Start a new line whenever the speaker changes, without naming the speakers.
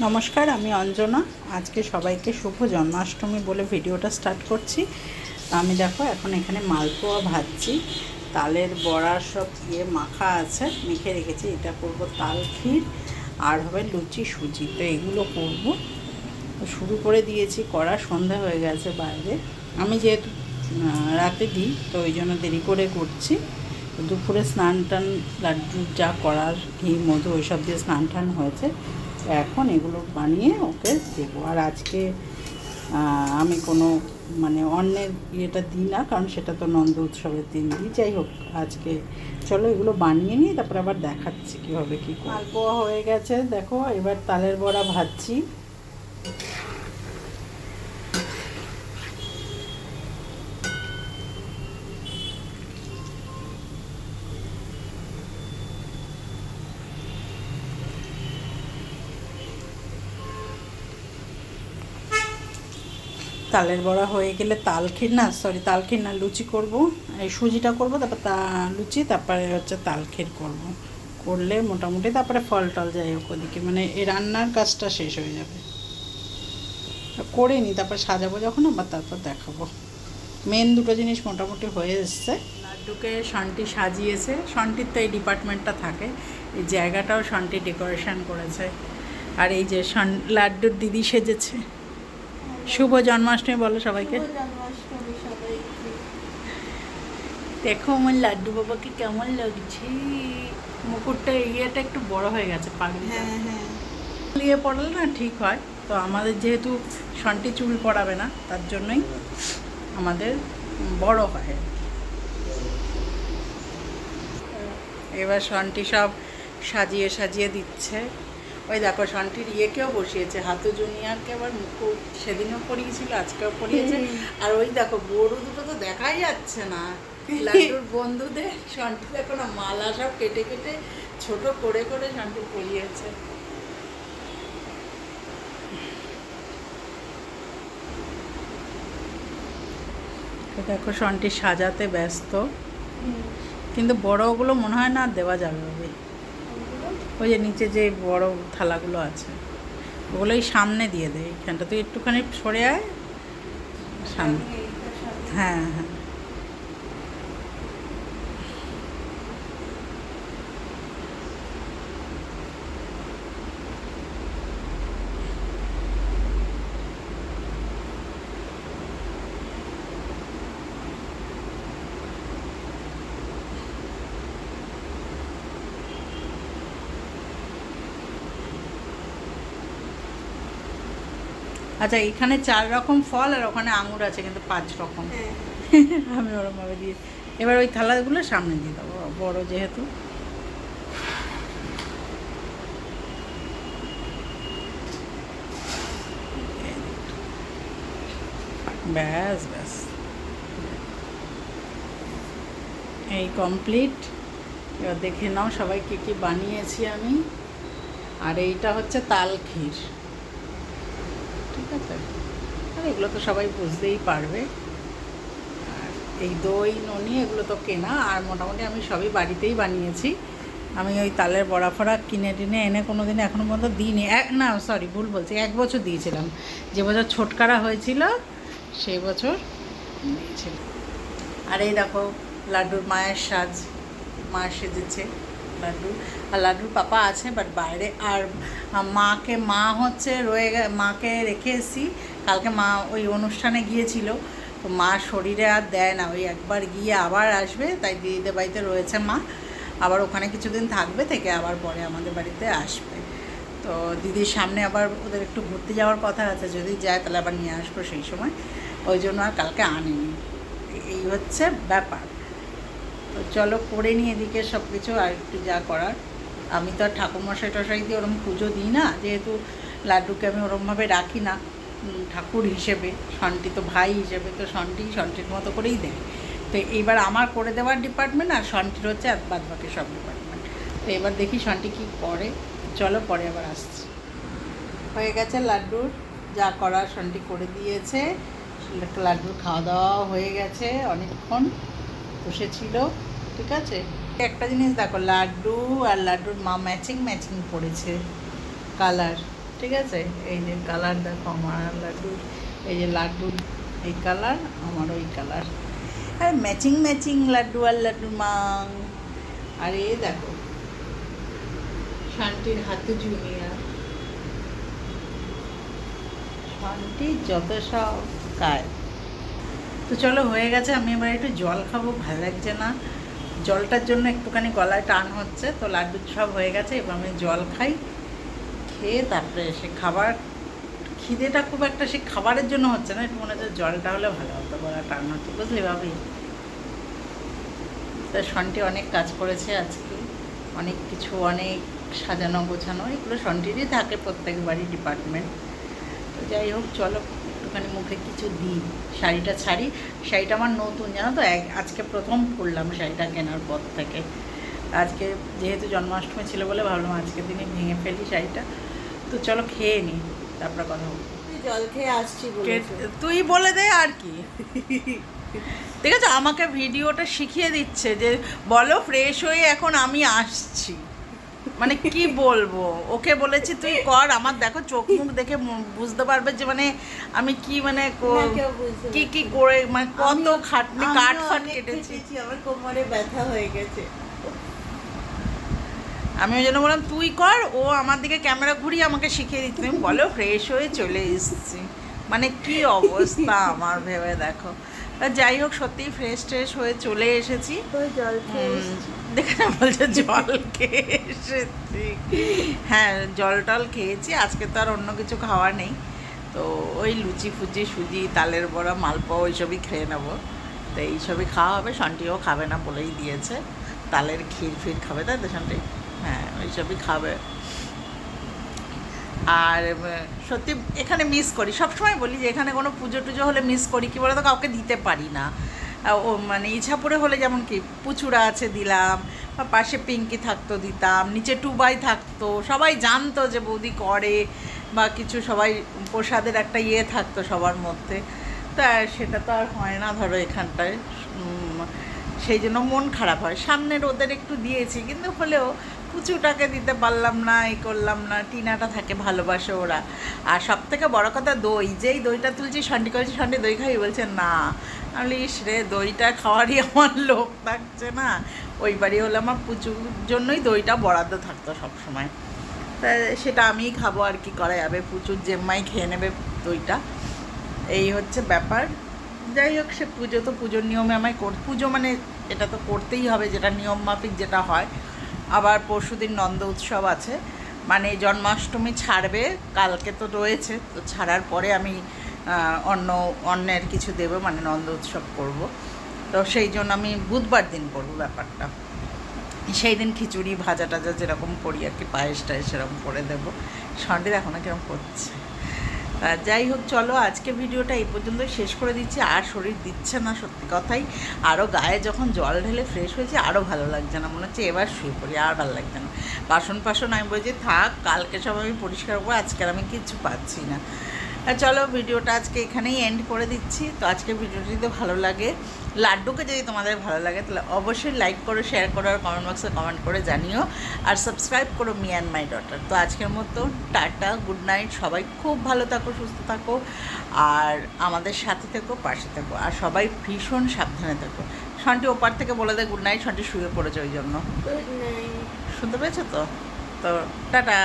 নমস্কার, আমি অঞ্জনা। আজকে সবাইকে শুভ জন্মাষ্টমী বলে ভিডিওটা স্টার্ট করছি। আমি দেখো, এখন এখানে মালপোয়া ভাজছি। তালের বড়া সব ইয়ে মাখা আছে, মেখে রেখেছি। এটা করব তাল ক্ষীর আর হবে লুচি সুজি। তো এগুলো করব। শুরু করে দিয়েছি করা সন্ধ্যা হয়ে গেছে বাইরে। আমি যেহেতু রাতে দিই, তো ওই জন্য দেরি করে করছি। দুপুরে স্নান টান, লাড্ডু যা করার ঘি, মধু, ওইসব দিয়ে স্নান টান হয়েছে। এখন এগুলো বানিয়ে ওকে দেবো। আর আজকে আমি কোনো মানে অন্যের ইয়েটা দিই না, কারণ সেটা তো নন্দ উৎসবের দিন। দিই যাই হোক, আজকে চলো এগুলো বানিয়ে নিই তারপরে আবার দেখাচ্ছি কীভাবে কী মালপোয়া হয়ে গেছে, দেখো, এবার তালের বড়া ভাজছি। তালের বড়া হয়ে গেলে তাল ক্ষীর না সরি তাল ক্ষীর না লুচি করব। এই সুজিটা করব, তারপর তা লুচি, তারপরে হচ্ছে তাল ক্ষীর করব। করলে মোটামুটি তারপরে ফল টল যাই হোক ওদিকে মানে এই রান্নার কাজটা শেষ হয়ে যাবে। করে নিই তারপর সাজাবো যখন, আবার তারপর দেখাবো। মেন দুটো জিনিস মোটামুটি হয়ে এসছে। লাড্ডুকে শান্তি সাজিয়েছে। শান্তির তো এই ডিপার্টমেন্টটা থাকে। এই জায়গাটাও শান্তি ডেকোরেশন করেছে। আর এই যে লাড্ডুর দিদি সেজেছে। শুভ জন্মাষ্টমী বলো সবাইকে। দেখো আমার লাড্ডু বাবাকে কেমন লাগছে। মুকুটটা ইয়েটা একটু বড় হয়ে গেছে পাগড়িটা
হ্যাঁ হ্যাঁ।
ইয়ে পড়ালে না ঠিক হয়। তো আমাদের যেহেতু সন্টি চুল পড়াবে না তার জন্যই আমাদের বড় হয় এবার সন্টি সব সাজিয়ে সাজিয়ে দিচ্ছে। ওই দেখো সন্টির ইয়েকেও বসিয়েছে হাতু জুনিয়রকে আবার মুকুট সেদিনও পরিয়েছিল আজকেও পরিয়েছে। আর ওই দেখো গরু দুটো তো দেখাই যাচ্ছে না। লাড্ডুর বন্ধুদের সন্টি দেখো না মালা সব কেটে কেটে ছোট করে করে সন্টি পরিয়েছে। দেখো সন্টি সাজাতে ব্যস্ত। কিন্তু বড়গুলো মনে হয় না দেওয়া যাবে। ওই যে নিচে যে বড় থালাগুলো আছে ওগুলো এই সামনে দিয়ে দেয় এখানটা তুই একটুখানি সরে আয়, সামনে। হ্যাঁ হ্যাঁ। আচ্ছা এখানে চার রকম ফল আর ওখানে আঙুর আছে কিন্তু পাঁচ রকম।
হ্যাঁ।
আমি ওরমভাবে দিয়ে এবার ওই থালাগুলো সামনে দিয়ে দেবো বড় যেহেতু। ব্যাস ব্যাস। এই কমপ্লিট এবার দেখে নাও সবাই কী কী বানিয়েছি আমি। আর এইটা হচ্ছে তাল ক্ষীর আছে আর, এগুলো তো সবাই বুঝতেই পারবে। আর এই দই, ননি, এগুলো তো কেনা, আর মোটামুটি আমি সবই বাড়িতেই বানিয়েছি। আমি ওই তালের বড়া ফড়া কিনে টিনে এনে কোনো দিন এখনও পর্যন্ত দিইনি। এক, না সরি ভুল বলছি। এক বছর দিয়েছিলাম। যে বছর ছোটকারা হয়েছিল সেই বছর দিয়েছিলাম। আর এই দেখো, লাড্ডুর মায়ের সাজ মা সেজেছে। লাড্ডু। আর লাড্ডুর পাপা আছে বাট বাইরে আর মাকে, মা হচ্ছে রয়ে মাকে রেখে এসেছি। কালকে মা ওই অনুষ্ঠানে গিয়েছিল। তো মা শরীরে আর দেয় না, ওই একবার গিয়ে আবার আসবে, তাই দিদিদের বাড়িতে রয়েছে মা। আবার ওখানে কিছুদিন থাকবে থেকে আবার পরে আমাদের বাড়িতে আসবে। তো দিদির সামনে আবার ওদের একটু ঘুরতে যাওয়ার কথা আছে, যদি যায় তাহলে আবার নিয়ে আসব সেই সময়। ওই জন্য আর কালকে আনিনি। এই হচ্ছে ব্যাপার। তো চলো করে নিয়ে এদিকে সব কিছু আর একটু যা করার। আমি তো আর ঠাকুরমশাই টশাই দিয়ে ওরম পুজো দিই না, যেহেতু লাড্ডুকে আমি ওরমভাবে রাখি না ঠাকুর হিসেবে, সন্টি তো ভাই হিসেবে, তো সন্টি সন্টির মতো করেই দেয়। তো এইবার আমার করে দেওয়ার ডিপার্টমেন্ট আর সন্টির হচ্ছে আর বাদ বাকি সব ডিপার্টমেন্ট তো এবার দেখি সন্টি কী করে। চলো পরে আবার আসছি। হয়ে গেছে লাড্ডুর, যা করার সন্টি করে দিয়েছে। লাড্ডুর খাওয়া দাওয়া হয়ে গেছে অনেকক্ষণ। বসেছিল ঠিক আছে? একটা জিনিস দেখো, লাড্ডু আর লাড্ডুর মা ম্যাচিং ম্যাচিং পড়েছে কালার ঠিক আছে? এই যে কালার দেখো আমার লাড্ডু এই যে লাড্ডু এই কালার আমার ওই কালার আর ম্যাচিং ম্যাচিং লাড্ডু আর লাড্ডু মাং। আর এই দেখো, শান্তির হাতে জুনিয়ার শান্তির যত সব কাজ তো চলো, হয়ে গেছে। আমি এবার একটু জল খাব, ভালো লাগছে না। জলটার জন্য একটুখানি গলায় টান হচ্ছে, তো লাড্ডু সব হয়ে গেছে। এবার আমি জল খাই, খেয়ে তারপরে সে খাবার, খিদেটা খুব একটা সে খাবারের জন্য হচ্ছে না। একটু মনে হচ্ছে জলটা হলে ভালো হতো গলা টান হতো, বুঝলি ভাবি? তা সন্টি অনেক কাজ করেছে আজকে। অনেক কিছু, অনেক সাজানো গোছানো, এগুলো সন্টিরই থাকে প্রত্যেক বাড়ি ডিপার্টমেন্ট তো যাই হোক, চলো। একটুখানি মুখে কিছু দিই শাড়িটা ছাড়ি। শাড়িটা আমার নতুন জানো তো? এক আজকে প্রথম পরলাম শাড়িটা কেনার পর থেকে। আজকে যেহেতু জন্মাষ্টমী ছিল বলে ভাবলাম আজকে দিনে ভেঙে ফেলি শাড়িটা। তো চলো খেয়ে নিই তারপরে কথা বলব।
জল খেয়ে আসছি
তুই বলে দে আর কি। ঠিক আছে? আমাকে ভিডিওটা শিখিয়ে দিচ্ছে যে বলো ফ্রেশ হয়ে এখন আমি আসছি। মানে কি বলব? ওকে বলেছি তুই কর আমার দেখো চোখ মুখ দেখে বুঝতে পারবে যে মানে আমি কি মানে কো- কি করে মানে কত খাটনি
আমিও
কাঠ ফাট কেটেছি।
আমার কোমরে ব্যথা হয়ে গেছে।
আমি ওই জন্য বললাম তুই কর ও আমার দিকে ক্যামেরা ঘুরিয়ে আমাকে শিখিয়ে দিচ্ছে। বলো ফ্রেশ হয়ে চলে এসেছি। মানে কি অবস্থা আমার ভেবে দেখো। যাই হোক সত্যিই ফ্রেশ ট্রেশ হয়ে চলে এসেছি। দেখে বলছে জল খেয়ে এসেছি। হ্যাঁ জল টল খেয়েছি আজকে তো আর অন্য কিছু খাওয়া নেই। তো ওই লুচি ফুচি সুজি তালের বড়া মালপোয়া ওইসবই খেয়ে নেব। তো এইসবই খাওয়া হবে সন্টিও খাবে না বলেই দিয়েছে। তালের ক্ষীর ফির খাবে তাই তো সন্টি? হ্যাঁ ওইসবই খাবে। আর সত্যি এখানে মিস করি। সবসময় বলি যে এখানে কোনো পুজো টুজো হলে মিস করি, কি বলতো, কাউকে দিতে পারি না। ও মানে ইছাপুরে হলে যেমন কি, পুচুরা আছে দিলাম, বা পাশে পিঙ্কি থাকতো দিতাম, নিচে টুবাই থাকতো, সবাই জানতো যে বৌদি করে, বা কিছু সবাই প্রসাদের একটা ইয়ে থাকতো সবার মধ্যে। তা সেটা তো আর হয় না ধরো এখানটায়। সেই জন্য মন খারাপ হয়। সামনের ওদের একটু দিয়েছি, কিন্তু হলেও পুচুটাকে দিতে পারলাম না এই করলাম না, টিনাটা থাকে ভালোবাসে ওরা। আর সব থেকে বড় কথা দই, যেই দইটা তুলছি, সন্ডি করেছি, সন্ডি দই খাই বলছে না। আমি ইস রে, দইটা খাওয়ারই আমার লোক থাকছে না। ওই বাড়ি হলে আমার পুচুর জন্যই দইটা বরাদ্দ থাকতো সব সময় তা সেটা আমিই খাব, আর কি করা যাবে? প্রচুর জেম্মাই খেয়ে নেবে দইটা। এই হচ্ছে ব্যাপার। যাই হোক, সে পুজো তো পুজোর নিয়মে আমায় পুজো মানে এটা তো করতেই হবে, যেটা নিয়ম মাফিক যেটা হয়। আবার পরশুদিন নন্দ উৎসব আছে। মানে জন্মাষ্টমী ছাড়বে, কালকে তো রয়েছে, তো ছাড়ার পরে আমি অন্য অন্যের কিছু দেব মানে নন্দ উৎসব করব। তো সেই জন্য আমি বুধবার দিন করব ব্যাপারটা। সেই দিন খিচুড়ি ভাজা টাজা যেরকম করি আর কি পায়েস টায়েস সেরকম করে দেবো। সন্ডে দেখো না কীরকম করছে? যাই হোক, চলো, আজকে ভিডিওটা এই পর্যন্ত শেষ করে দিচ্ছি। আর শরীর দিচ্ছে না, সত্যি কথাই। আরও গায়ে যখন জল ঢেলে ফ্রেশ হয়েছে আরও ভালো লাগছে না। মনে হচ্ছে এবার শুয়ে পড়ি, আর ভালো লাগছে না। বাসন ফাসন আমি বলছি, থাক, কালকে সব আমি পরিষ্কার করব, আজকে আমি কিছু পাচ্ছি না। চলো ভিডিওটা আজকে এখানেই এন্ড করে দিচ্ছি। তো আজকে ভিডিওটি যদি ভালো লাগে লাড্ডুকে যদি তোমাদের ভালো লাগে তাহলে অবশ্যই লাইক করো শেয়ার করো আর কমেন্ট বক্সে কমেন্ট করে জানিও। আর সাবস্ক্রাইব করো মি অ্যান্ড মাই ডটার তো আজকের মতো টাটা গুড নাইট সবাই খুব ভালো থাকো সুস্থ থাকো। আর আমাদের সাথে থেকো পাশে থেকো। আর সবাই ভীষণ সাবধানে থাকো। সন্টি ওপার থেকে বলে দেয় গুড নাইট সন্টি শুয়ে পড়েছে ওই জন্য। শুনতে পেয়েছ তো? তো টাটা।